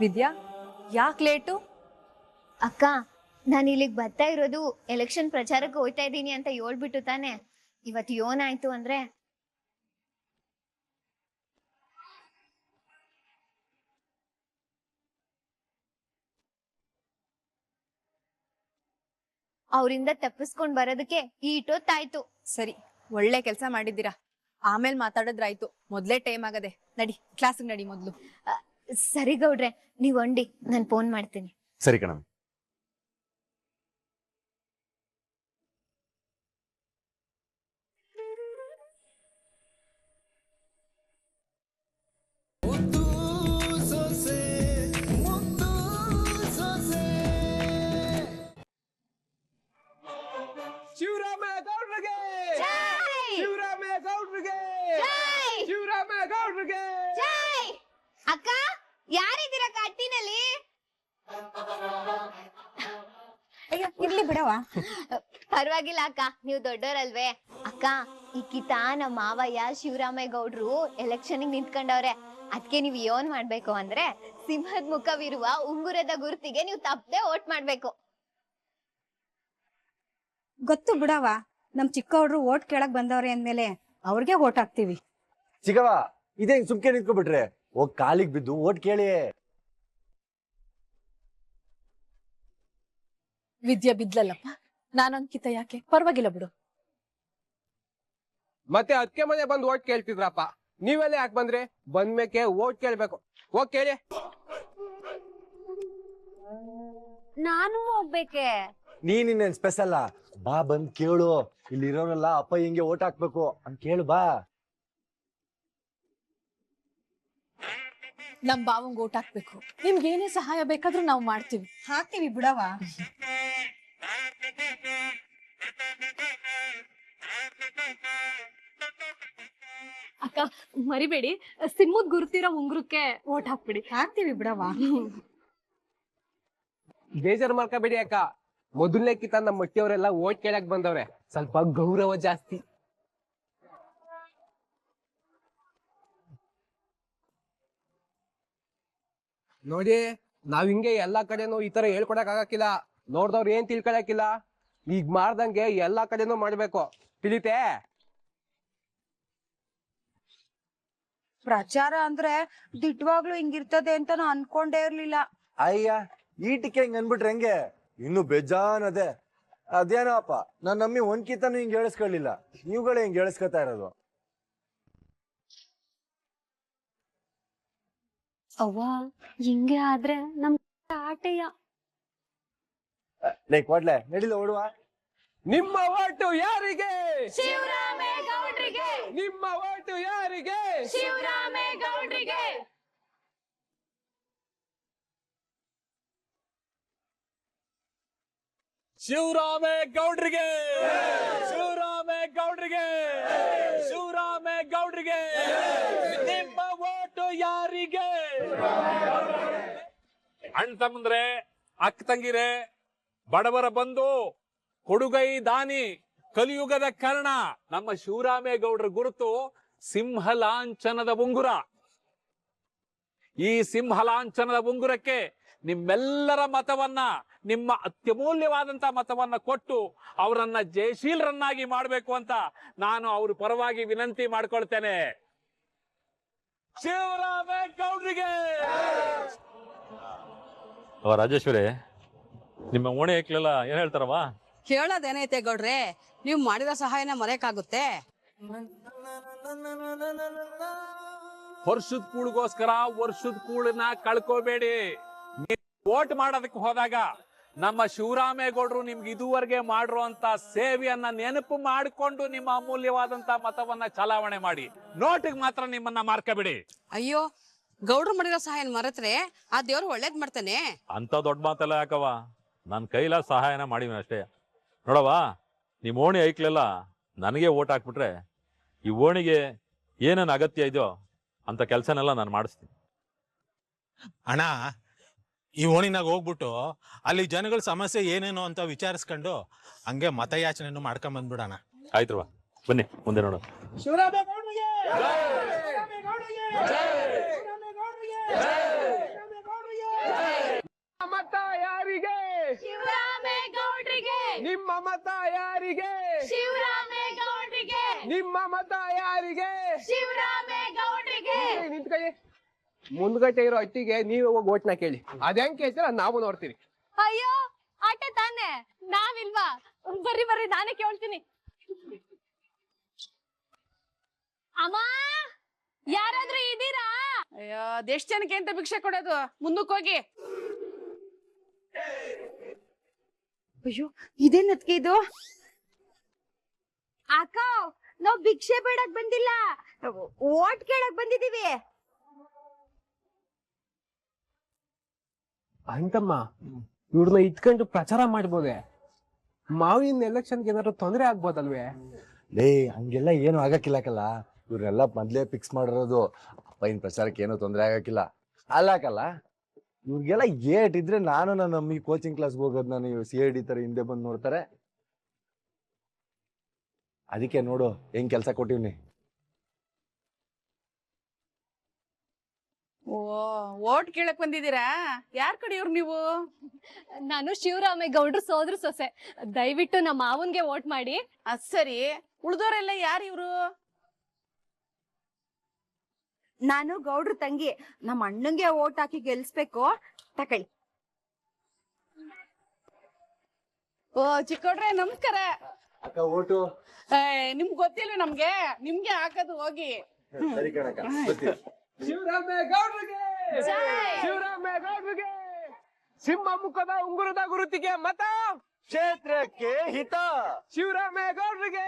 ವಿದ್ಯಾ ಯಾಕೆ ಲೇಟು? ಅಕ್ಕ ನಾನು ಇಲ್ಲಿಗೆ ಬರ್ತಾ ಇರೋದು ಎಲೆಕ್ಷನ್ ಪ್ರಚಾರಕ್ಕೆ ಹೋಯ್ತಾ ಇದ್ದೀನಿ ಅಂತ ಹೇಳ್ಬಿಟ್ಟು ತಾನೆ. ಇವತ್ತು ಏನಾಯ್ತು ಅಂದ್ರೆ ಅವರಿಂದ ತಪ್ಪಿಸ್ಕೊಂಡ್ ಬರೋದಕ್ಕೆ ಈಟೊತ್ತಾಯ್ತು ಸರಿ ಒಳ್ಳೆ ಕೆಲಸ ಮಾಡಿದ್ದೀರಾ. ಆಮೇಲೆ ಮಾತಾಡಿದ್ರಾಯ್ತು. ಮೊದ್ಲೇ ಟೈಮ್ ಆಗದೆ. ನಡಿ ಕ್ಲಾಸಿಗೆ ನಡಿ ಮೊದ್ಲು. ಸರಿ ಗೌಡ್ರೆ ನೀವ್ ಒಂಡಿ ನಾನು ಫೋನ್ ಮಾಡ್ತೀನಿ. ಸರಿ ಕಣಮ್ಮ. ಬಿಡವ ಪರವಾಗಿಲ್ಲ ಅಕ್ಕ ನೀವು ದೊಡ್ಡೋರಲ್ವೇ? ಅಕ್ಕ ಈ ಕಿತ ನಮ್ಮ ಮಾವಯ್ಯ ಶಿವರಾಮೇಗೌಡ್ರು ಎಲೆಕ್ಷನ್ ನಿಂತ್ಕೊಂಡವ್ರೆ. ಅದಕ್ಕೆ ನೀವು ಏನ್ ಮಾಡ್ಬೇಕು ಅಂದ್ರೆ ಸಿಂಹದ ಮುಖವಿರುವ ಉಂಗುರದ ಗುರುತಿಗೆ ನೀವು ತಪ್ಪದೆ ಓಟ್ ಮಾಡ್ಬೇಕು. ಗೊತ್ತು ಬಿಡವ ನಮ್ ಚಿಕ್ಕವ್ರು ಓಟ್ ಕೇಳಕ್ ಬಂದವ್ರೆ ಅಂದ್ಮೇಲೆ ಅವ್ರಿಗೆ ಓಟ್ ಹಾಕ್ತಿವಿ. ಚಿಕ್ಕವ ಇದೇ ಸುಮ್ಕೆ ನಿಂತ್ಕೊಬಿಟ್ರೆ ಹೋಗ್ ಕಾಲಿಗೆ ಬಿದ್ದು ಓಟ್ ಕೇಳಿ. ವಿದ್ಯಾ ಬಿದ್ಲಲ್ಲಪ್ಪ ನಾನೊಂದ್ಕಿತ ಯಾಕೆ? ಪರವಾಗಿಲ್ಲ ಬಿಡು. ಮತ್ತೆ ಅದಕ್ಕೆ ಮನೆ ಬಂದು ಓಟ್ ಕೇಳ್ತಿದ್ರಪ್ಪ. ನೀವೆಲ್ಲ ಯಾಕೆ ಬಂದ್ರಿ? ಬಂದ್ಮೇಕೆ ಓಟ್ ಕೇಳ್ಬೇಕು. ಹೋಗ್ ಕೇಳಿ. ನಾನು ಹೋಗ್ಬೇಕೆ? ನೀನ್ ಇನ್ನೇನ್ ಸ್ಪೆಷಲ್ ಬಾ ಬಂದ್ ಕೇಳು. ಇಲ್ಲಿರೋರೆಲ್ಲ ಅಪ್ಪ ಹಿಂಗೆ ಓಟ್ ಹಾಕ್ಬೇಕು. ಅಂತ ಕೇಳು ಬಾ. ನಮ್ ಬಾವಂಗ್ ಓಟ್ ಹಾಕ್ಬೇಕು. ನಿಮ್ಗೆ ಏನೇ ಸಹಾಯ ಬೇಕಾದ್ರೂ ನಾವು ಮಾಡ್ತೀವಿ. ಹಾಕ್ತಿವಿ ಬಿಡವ ಅಕ್ಕ ಮರಿಬೇಡಿ. ಸಿಮ್ಮದ್ ಗುರುತಿರೋ ಉಂಗುರಕ್ಕೆ ಓಟ್ ಹಾಕ್ಬಿಡಿ. ಹಾಕ್ತಿವಿ ಬಿಡವ ಬೇಜಾರ್ ಮಾಡ್ಕೋಬೇಡಿ ಅಕ್ಕ. ಮೊದಲನೇ ಕಿತ್ತ ನಮ್ಮ ಮಟ್ಟಿಯವರೆಲ್ಲ ಓಟ್ ಕೇಳಕ್ ಬಂದವ್ರೆ. ಸ್ವಲ್ಪ ಗೌರವ ಜಾಸ್ತಿ. ನೋಡಿ ನಾವ್ ಹಿಂಗೆ ಎಲ್ಲಾ ಕಡೆನೂ ಈ ತರ ಹೇಳ್ಕೊಡಕ್ ಆಗಕ್ಕಿಲ್ಲ. ನೋಡ್ದವ್ರು ಏನ್ ತಿಳ್ಕೊಳಕಿಲ್ಲ ಈಗ ಮಾಡ್ದಂಗೆ ಎಲ್ಲಾ ಕಡೆನೂ ಮಾಡ್ಬೇಕು. ತಿಳಿತೆ ಪ್ರಚಾರ ಅಂದ್ರೆ ದಿಟ್ವಾಗ್ಲು ಹಿಂಗಿರ್ತದೆ ಅಂತ ನಾ ಅನ್ಕೊಂಡೇ ಇರ್ಲಿಲ್ಲ. ಅಯ್ಯ ಈ ಟಿಕೆ ಹಿಂಗ್ ಅನ್ಬಿಟ್ರೆ ಹೆಂಗೆ? ಇನ್ನು ಬೇಜಾನ್ ಅದೇ ಅಪ್ಪ ನಾನ್ ನಮ್ಮಿ ಒಂದ್ಕಿತನು ಹಿಂಗ್ ಹೇಳಿಸ್ಕೊಳ್ಳಿಲ್ಲ ನೀವುಗಳೇ ಹಿಂಗ್ ಹೇಳಿಸ್ಕೊತಾ ಇರೋದು. ಅವ್ವ ಹಿಂಗೆ ಆದ್ರೆ ನಮ್ ಆಟೆಯ? ಲೈಕ್ ಕೊಡ್ಲೆ ನಡಿಲ ಓಡುವ. ನಿಮ್ಮ ಓಟು ಯಾರಿಗೆ? ಶಿವರಾಮೇಗೌಡ್ರಿಗೆ ನಿಮ್ಮ ಓಟು ಯಾರಿಗೆ? ಶಿವರಾಮೇಗೌಡ್ರಿಗೆ ಶಿವರಾಮೇಗೌಡ್ರಿಗೆ ಶಿವರಾಮೇಗೌಡ್ರಿಗೆ ಶಿವರಾಮೇಗೌಡ್ರಿಗೆ ನಿಮ್ಮ ಓಟು ಯಾರಿಗೆ ಅಣ್ಣ ತಮ್ಮಂದ್ರೆ, ಅಕ್ಕ ತಂಗಿರೆ, ಬಡವರ ಬಂಧು, ಕೊಡುಗೈ ದಾನಿ, ಕಲಿಯುಗದ ಕರ್ಣ, ನಮ್ಮ ಶಿವರಾಮೇಗೌಡರ ಗುರುತು ಸಿಂಹಲಾಂಛನದ ಉಂಗುರ. ಈ ಸಿಂಹಲಾಂಛನದ ಉಂಗುರಕ್ಕೆ ನಿಮ್ಮೆಲ್ಲರ ಮತವನ್ನ, ನಿಮ್ಮ ಅತ್ಯಮೂಲ್ಯವಾದಂತ ಮತವನ್ನ ಕೊಟ್ಟು ಅವರನ್ನ ಜಯಶೀಲರನ್ನಾಗಿ ಮಾಡಬೇಕು ಅಂತ ನಾನು ಅವ್ರ ಪರವಾಗಿ ವಿನಂತಿ ಮಾಡ್ಕೊಳ್ತೇನೆ. ಶಿವರಾಮೇಗೌಡರಿಗೆ ಅವ ರಾಜೇಶ್ವರಿ ನಿಮ್ಮ ಓಣಿ ಐಕ್ಲೆಲ್ಲ ಏನ್ ಹೇಳ್ತಾರವ ಕೇಳೋದೇನೈತೆ ಗೌಡ್ರೆ ನೀವ್ ಮಾಡಿದ ಸಹಾಯನ ಮರೆಯಕ್ಕಾಗುತ್ತೆ? ವರ್ಷದ ಕೂಳಿಗೋಸ್ಕರ ವರ್ಷದ ಕೂಳನ್ನ ಕಳ್ಕೋಬೇಡಿ. ವೋಟ್ ಮಾಡೋದಕ್ಕೆ ಹೋದಾಗ ನಮ್ಮ ಶಿವರಾಮೇಗೌಡರು ನಿಮ್ಗೆ ಇದುವರೆಗೆ ಮಾಡಿರುವಂತ ಸೇವೆಯನ್ನ ನೆನಪು ಮಾಡಿಕೊಂಡು ನಿಮ್ಮ ಅಮೂಲ್ಯವಾದಂತ ಮತವನ್ನ ಚಲಾವಣೆ ಮಾಡಿ. ನೋಟಿಗೆ ಮಾತ್ರ ನಿಮ್ಮನ್ನ ಮಾರ್ಕಬೇಡಿ. ಅಯ್ಯೋ ಗೌಡ್ರು ಮಾಡಿರೋ ಸಹಾಯ ಮರೆತ್ರೆ ಆ ದೇವ್ರು ಒಳ್ಳೇದ್ ಮಾಡ್ತಾನೆ. ಅಂತ ದೊಡ್ಡ ಮಾತೆಲ್ಲ ಯಾಕವ ನನ್ನ ಕೈಲ ಸಹಾಯನ ಮಾಡಿವಿ ಅಷ್ಟೇ. ನೋಡವ ನಿಮ್ಮ ಓಣಿ ಐಕ್ಲೆಲ್ಲ ನನಗೆ ಓಟ್ ಹಾಕ್ಬಿಟ್ರೆ ಈ ಓಣಿಗೆ ಏನೇನು ಅಗತ್ಯ ಇದೆಯೋ ಅಂತ ಕೆಲಸನೆಲ್ಲ ನಾನು ಮಾಡಿಸ್ತೀನಿ. ಅಣ್ಣ ಈ ಓಣಿನಾಗ ಹೋಗ್ಬಿಟ್ಟು ಅಲ್ಲಿ ಜನಗಳ ಸಮಸ್ಯೆ ಏನೇನು ಅಂತ ವಿಚಾರಿಸ್ಕೊಂಡು ಹಂಗೆ ಮತಯಾಚನೆಯನ್ನು ಮಾಡ್ಕೊಂಡ್ ಬಂದ್ಬಿಡೋಣ. ಆಯ್ತು ಬನ್ನಿ ಮುಂದೆ ನೋಡೋಣ. ನಿಮ್ಮ ಮತ ಯಾರಿಗೆ? ನಿಮ್ಮ ಮತ ಯಾರಿಗೆ? ಮುಂದ್ಗಟ್ಟೆ ಇರೋ ಅಟ್ಟಿಗೆ ನೀವೇ ಹೋಗಿ ಓಟ್ನ ಕೇಳಿ. ಅದ್ಯಾಂಗ್ ಕೇಳ್ತೀರ? ನಾವು ನೋಡ್ತೀವಿ. ಅಯ್ಯೋ ಆಟ ತಾನೆ? ನಾವಿಲ್ವಾ? ಬರ್ರಿ ಬರ್ರಿ ನಾನೇ ಕೇಳ್ತೀನಿ. ಅಮ್ಮ ಯಾರಾದ್ರೂ ಇದೀರಾ ಅಯ್ಯೋ ಅದೆಷ್ಟ್ ಜನಕ್ಕೆ ಅಂತ ಭಿಕ್ಷೆ ಕೊಡೋದು? ಮುಂದಕ್ಕೆ ಹೋಗಿ. ಅಯ್ಯೋ ಇದೇನತ್ಗೆ ಇದು? ಅಕ್ಕ ನಾವ್ ಭಿಕ್ಷೆ ಬೇಡಕ್ ಬಂದಿಲ್ಲ. ಓಟ್ ಕೇಳಕ್ ಬಂದಿದೀವಿ ಅಂತಮ್ಮ ಇವ್ರನ್ನ ಇಟ್ಕೊಂಡು ಪ್ರಚಾರ ಮಾಡ್ಬೋದೆ? ಮಾವಿನ ಎಲೆಕ್ಷನ್ಗೆ ಏನಾದ್ರು ತೊಂದರೆ ಆಗ್ಬೋದಲ್ವೇ? ಲೇ ಹಂಗೆಲ್ಲ ಏನು ಆಗಕ್ಕಿಲ್ಲಕಲ್ಲ ಇವ್ರನ್ನೆಲ್ಲ ಮೊದ್ಲೇ ಫಿಕ್ಸ್ ಮಾಡಿರೋದು. ಅಪ್ಪ ಇನ್ ಪ್ರಚಾರಕ್ಕೆ ಏನೂ ತೊಂದರೆ ಆಗಕ್ಕಿಲ್ಲ. ಅಲ್ಲಕಲ್ಲ ಇವ್ರಿಗೆಲ್ಲ ಏಟ್ ಇದ್ರೆ ನಾನು ನನ್ನ ಅಮ್ಮಿ ಕೋಚಿಂಗ್ ಕ್ಲಾಸ್ಗೆ ಹೋಗೋದು ನಾನು ಸಿ ಐ ಡಿ ತರ ಹಿಂದೆ ಬಂದು ನೋಡ್ತಾರೆ. ಅದಕ್ಕೆ ನೋಡು ಹೆಂಗ್ ಕೆಲಸ ಕೊಟ್ಟಿವ್ನಿ? ಓ ಓಟ್ ಕೇಳಕ್ ಬಂದಿದ್ದೀರಾ? ಯಾರ್ ಕಡೆ ಇವ್ರು ನೀವು? ನಾನು ಶಿವರಾಮೇಗೌಡ್ರು ಸೋದ್ರ ಸೊಸೆ. ದಯವಿಟ್ಟು ನಮ್ಮ ಮಾವನ್ಗೆ ವೋಟ್ ಮಾಡಿ. ಅದ್ ಸರಿ. ಉಳ್ದೋರೆಲ್ಲ ಯಾರು ಇವ್ರು? ನಾನು ಗೌಡ್ರ ತಂಗಿ. ನಮ್ಮ ಅಣ್ಣಂಗೆ ಓಟ್ ಹಾಕಿ ಗೆಲ್ಸ್ಬೇಕು. ತಕಳಿ ಓ ಚಿಕ್ಕೋಡ್ರೆ ನಮಸ್ಕಾರ. ಅಕ್ಕ ಓಟು. ಏ, ನಿಮ್ಗ್ ಗೊತ್ತಿಲ್ವ ನಮ್ಗೆ? ನಿಮ್ಗೆ ಹಾಕೋದು ಹೋಗಿ. ಸರಿ ಕಣಕ್ಕ. ಶಿವರಾಮೇಗೌಡ್ರಿಗೆ! ಶಿವರಾಮೇಗೌಡ್ರಿಗೆ! ಸಿಂಹ ಮುಖದ ಉಂಗುರದ ಗುರುತಿಗೆ ಮತ! ಕ್ಷೇತ್ರಕ್ಕೆ ಹಿತ! ಶಿವರಾಮೇಗೌಡ್ರಿಗೆ!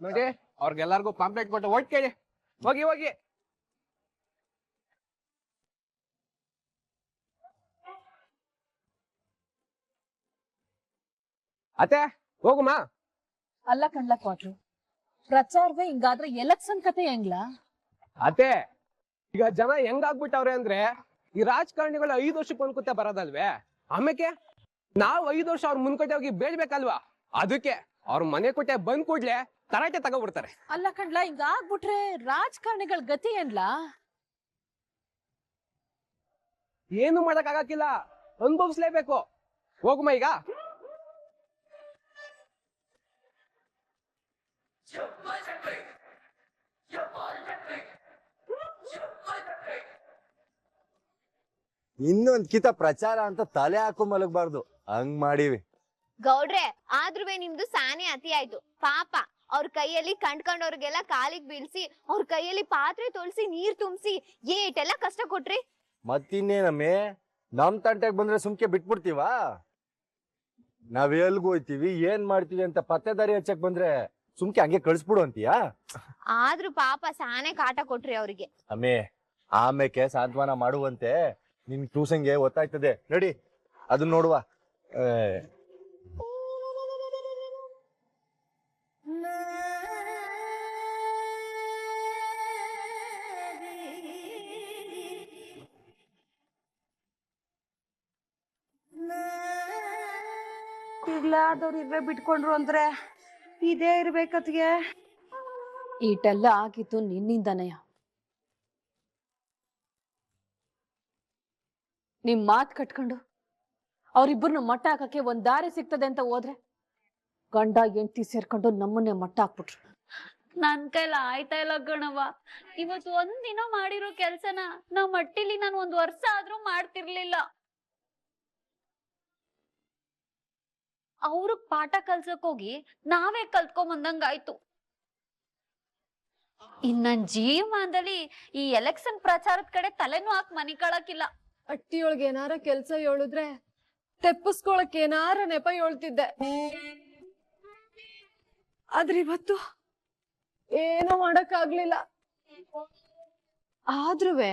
ನೋಡಿ ಅವ್ರಿಗೆಲ್ಲರಿಗೂ ಪಾಂಪ್ಲೆಟ್ ಕೊಟ್ಟು ಓಟ್ ಕೇಳಿ. ಹೋಗಿ ಹೋಗಿ. ಅತ್ತೆ ಹೋಗುಮಾ? ಅಲ್ಲ ಕಣ್ಲ ಕ್ವಾಟ್ರು ಪ್ರಚಾರವೇ ಹಿಂಗಾದ್ರೆ ಎಲೆಕ್ಷನ್ ಕತೆ ಹೆಂಗ್ಲಾ? ಅತ್ತೆ ಈಗ ಜನ ಹೆಂಗಾಗ್ಬಿಟ್ಟವ್ರೆ ಅಂದ್ರೆ ಈ ರಾಜಕಾರಣಿಗಳು ಐದು ವರ್ಷಕ್ಕೆ ಒಂದ್ಕುತ್ತೆ ಬರೋದಲ್ವೇ? ಆಮೇಕೆ ನಾವ್ ಐದು ವರ್ಷ ಅವ್ರ ಮುನ್ಕಟ್ಟೆ ಹೋಗಿ ಬೇಡ್ಬೇಕಲ್ವಾ? ಅದಕ್ಕೆ ಅವ್ರ ಮನೆ ಕೊಟ್ಟೆ ಬಂದ್ ಕೂಡ್ಲೆ ತರಾಟೆ ತಗೋಬಿಡ್ತಾರೆ. ಅಲ್ಲ ಕಣ್ಲ ಈಗ ಆಗ್ಬಿಟ್ರೆ ರಾಜಕಾರಣಿಗಳ ಗತಿ ಏನ್ಲಾ? ಏನು ಮಾಡಕ್ ಆಗಕ್ಕಿಲ್ಲ ಅನುಭವಿಸ್ಲೇಬೇಕು. ಹೋಗುಮ ಈಗ? ಇನ್ನೊಂದ್ ಕಿತ ಪ್ರಚಾರ ಅಂತ ತಲೆ ಹಾಕೋ ಮಲಗಬಾರ್ದು. ಹಂಗ್ ಮಾಡಿವಿ. ಗೌಡ್ರೆ ಆದ್ರೂ ನಿಮ್ದು ಸಾನೆ ಅತಿ ಆಯ್ತು. ಪಾಪ ಅವ್ರ ಕೈಯಲ್ಲಿ ಕಂಡ್ಕೊಂಡವ್ರಿಗೆಲ್ಲ ಕಾಲಿಗೆ ಬೀಳ್ಸಿ ಅವ್ರ ಕೈಯಲ್ಲಿ ಪಾತ್ರೆ ತೊಳ್ಸಿ ನೀರ್ ತುಂಬಿಸಿ ಏಟೆಲ್ಲ ಕಷ್ಟ ಕೊಟ್ರಿ? ಮತ್ತಿನ್ನೇನಮ್ಮೆ ನಮ್ ತಂಟೆಗ್ ಬಂದ್ರೆ ಸುಮ್ಕೆ ಬಿಟ್ಬಿಡ್ತೀವಾ? ನಾವ್ ಎಲ್ಗ್ ಹೋಯ್ತೀವಿ ಏನ್ ಮಾಡ್ತೀವಿ ಅಂತ ಪತ್ತೆದಾರಿ ಹಚ್ಚಕ್ ಬಂದ್ರೆ ಸುಮ್ಕೆ ಹಂಗೆ ಕಳ್ಸ್ಬಿಡು ಅಂತೀಯಾ? ಆದ್ರೂ ಪಾಪ ಸಾನೆ ಕಾಟ ಕೊಟ್ರಿ ಅವ್ರಿಗೆ. ಅಮ್ಮೆ ಆಮೇಕೆ ಸಾಂತ್ವನ ಮಾಡುವಂತೆ ನಿನ್ ಟೂಸಂಗೆ ಗೊತ್ತಾಯ್ತದೆ. ನಡಿ ಅದನ್ನ ನೋಡುವ. ಏ, ಇರ್ಲಾರ್ದವ್ರು ಇರ್ವೇ ಬಿಟ್ಕೊಂಡ್ರು ಅಂದ್ರೆ ಇದೇ ಇರ್ಬೇಕತ್ಗೆ. ಈಟೆಲ್ಲ ಆಗಿತ್ತು ನಿನ್ನಿಂದನಯ್ಯ ನಿಮ್ ಮಾತ್ ಕಟ್ಕೊಂಡು ಅವ್ರಿಬ್ಬರನ್ನ ಮಟ್ಟ ಹಾಕಕ್ಕೆ ಒಂದ್ ದಾರಿ ಸಿಗ್ತದೆ ಅಂತ ಹೋದ್ರೆ ಗಂಡ ಎಂಟಿ ಸೇರ್ಕೊಂಡು ನಮ್ಮನ್ನೇ ಮಟ್ಟ ಹಾಕ್ಬಿಟ್ರು. ನನ್ ಕೈಲ ಆಯ್ತಾ ಇಲ್ಲ ಗಣವ ಇವತ್ತು ಒಂದಿನ ದಿನ ಮಾಡಿರೋ ಕೆಲ್ಸನ ನಾ ಮಟ್ಟಿಲಿ ನಾನು ಒಂದ್ ವರ್ಷ ಆದ್ರೂ ಮಾಡ್ತಿರ್ಲಿಲ್ಲ. ಅವ್ರ ಪಾಠ ಕಲ್ಸಕ್ ಹೋಗಿ ನಾವೇ ಕಲ್ತ್ಕೊಂಡ್ ಬಂದಂಗಾಯ್ತು ಇನ್ ನನ್ ಜೀವಮಾನದಲ್ಲಿ ಈ ಎಲೆಕ್ಷನ್ ಪ್ರಚಾರದ ಕಡೆ ತಲೆನೂ ಹಾಕ್ ಮನಿ ಕಳಕಿಲ್ಲ ಅಟ್ಟಿಯೊಳಗೆ ಏನಾರ ಕೆಲ್ಸ ಹೇಳಿದ್ರೆ ತೆಪ್ಪಿಸ್ಕೊಳಕ್ ಏನಾರ ನೆಪ ಹೇಳ್ತಿದ್ದೆ. ಆದ್ರೆ ಇವತ್ತು ಏನೂ ಮಾಡಕ್ ಆಗ್ಲಿಲ್ಲ ಆದ್ರುವೆ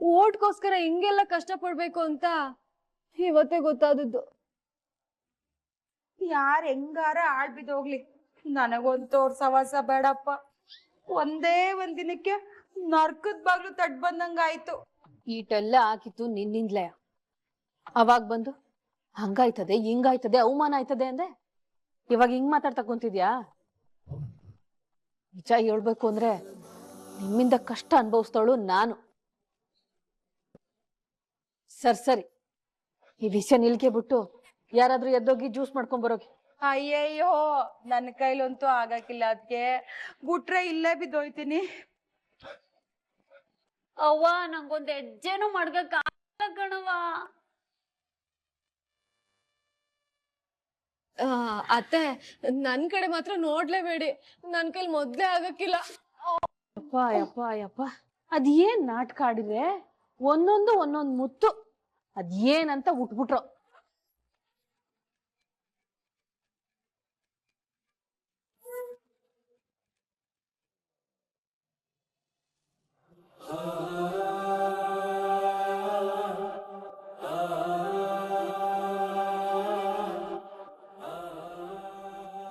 ಓಟ್ಗೋಸ್ಕರ ಹಿಂಗೆಲ್ಲ ಕಷ್ಟ ಪಡ್ಬೇಕು ಅಂತ ಇವತ್ತೇ ಗೊತ್ತಾದದ್ದು. ಯಾರ್ ಹೆಂಗಾರ ಆಳ್ ಬಿದ್ದೋಗ್ಲಿ. ನನಗೊಂತೋರ್ ಸವಾಸ ಬೇಡಪ್ಪ. ಒಂದೇ ಒಂದ್ ದಿನಕ್ಕೆ ನರ್ಕದ್ ಬಾಗ್ಲು ತಟ್ ಬಂದಂಗಾಯ್ತು ಈಟೆಲ್ಲ ಹಾಕಿತ್ತು ನಿನ್ನಿಂದ್ಲೇ. ಅವಾಗ ಬಂದು, ಹಂಗಾಯ್ತದೆ, ಹಿಂಗಾಯ್ತದೆ, ಅವಮಾನ ಆಯ್ತದೆ ಅಂದೆ. ಇವಾಗ ಹಿಂಗ್ ಮಾತಾಡ್ತಾ ಕುಂತಿದ್ಯಾ? ನಿಜ ಹೇಳ್ಬೇಕು ಅಂದ್ರೆ ನಿಮ್ಮಿಂದ ಕಷ್ಟ ಅನುಭವಿಸ್ತಾಳು ನಾನು. ಸರ್, ಸರಿ. ಈ ವಿಷಯ ನಿಲ್ಕೆ ಬಿಟ್ಟು ಯಾರಾದ್ರೂ ಎದ್ದೋಗಿ ಜ್ಯೂಸ್ ಮಾಡ್ಕೊಂಡ್ ಬರೋಗಿ ಅಯ್ಯಯ್ಯೋ ನನ್ನ ಕೈಲಂತೂ ಆಗಾಕಿಲ್ಲ ಅದಕ್ಕೆ ಗುಟ್ರೆ ಇಲ್ಲೇ ಬಿದ್ದೋಯ್ತೀನಿ. ಅವ್ವ ನಂಗೊಂದ್ ಹೆಜ್ಜೆನು ಮಡ್ಗಕ್ ಆಗಲ್ಲ ಕಣವ್ವ. ಅತ್ತೆ ನನ್ ಕಡೆ ಮಾತ್ರ ನೋಡ್ಲೇಬೇಡಿ. ನನ್ ಕೈಲಿ ಮೊದ್ಲೇ ಆಗಕ್ಕಿಲ್ಲ. ಅಪ್ಪ ಯಪ್ಪ ಯಪ್ಪ. ಅದ್ ಏನ್ ನಾಟಕ ಆಡಿದ್ರೆ ಒಂದೊಂದು ಒಂದೊಂದ್ ಮುತ್ತು. ಅದೇನಂತ ಏನಂತ ಉಟ್ಬಿಟ್ರು.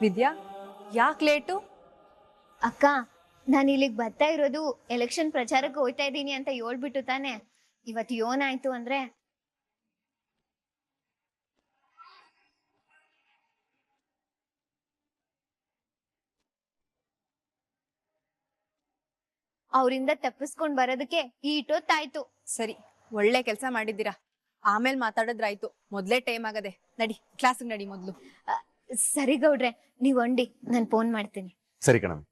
ವಿದ್ಯಾ ಯಾಕೆ ಲೇಟು? ಅಕ್ಕ ನಾನು ಇಲ್ಲಿಗೆ ಬರ್ತಾ ಇರೋದು ಎಲೆಕ್ಷನ್ ಪ್ರಚಾರಕ್ಕೆ ಹೋಯ್ತಾ ಇದ್ದೀನಿ ಅಂತ ಹೇಳ್ಬಿಟ್ಟು ತಾನೆ. ಇವತ್ತು ಏನಾಯ್ತು ಅಂದ್ರೆ ಅವರಿಂದ ತಪ್ಪಿಸ್ಕೊಂಡ್ ಬರೋದಕ್ಕೆ ಈಟೊತ್ತಾಯ್ತು ಸರಿ ಒಳ್ಳೆ ಕೆಲಸ ಮಾಡಿದ್ದೀರಾ. ಆಮೇಲೆ ಮಾತಾಡಿದ್ರಾಯ್ತು. ಮೊದ್ಲೇ ಟೈಮ್ ಆಗದೆ. ನಡಿ ಕ್ಲಾಸಿಗೆ ನಡಿ ಮೊದ್ಲು. ಸರಿ ಗೌಡ್ರೆ ನೀವ್ ಒಂಡಿ ನಾನು ಫೋನ್ ಮಾಡ್ತೀನಿ ಸರಿ ಕಣಮ್ಮ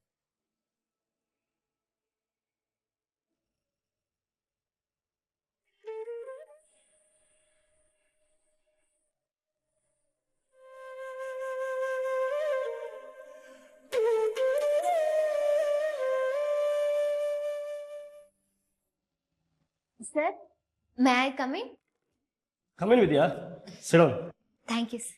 sir may I coming Vidya in, Vidya. Sit down. Thank you sir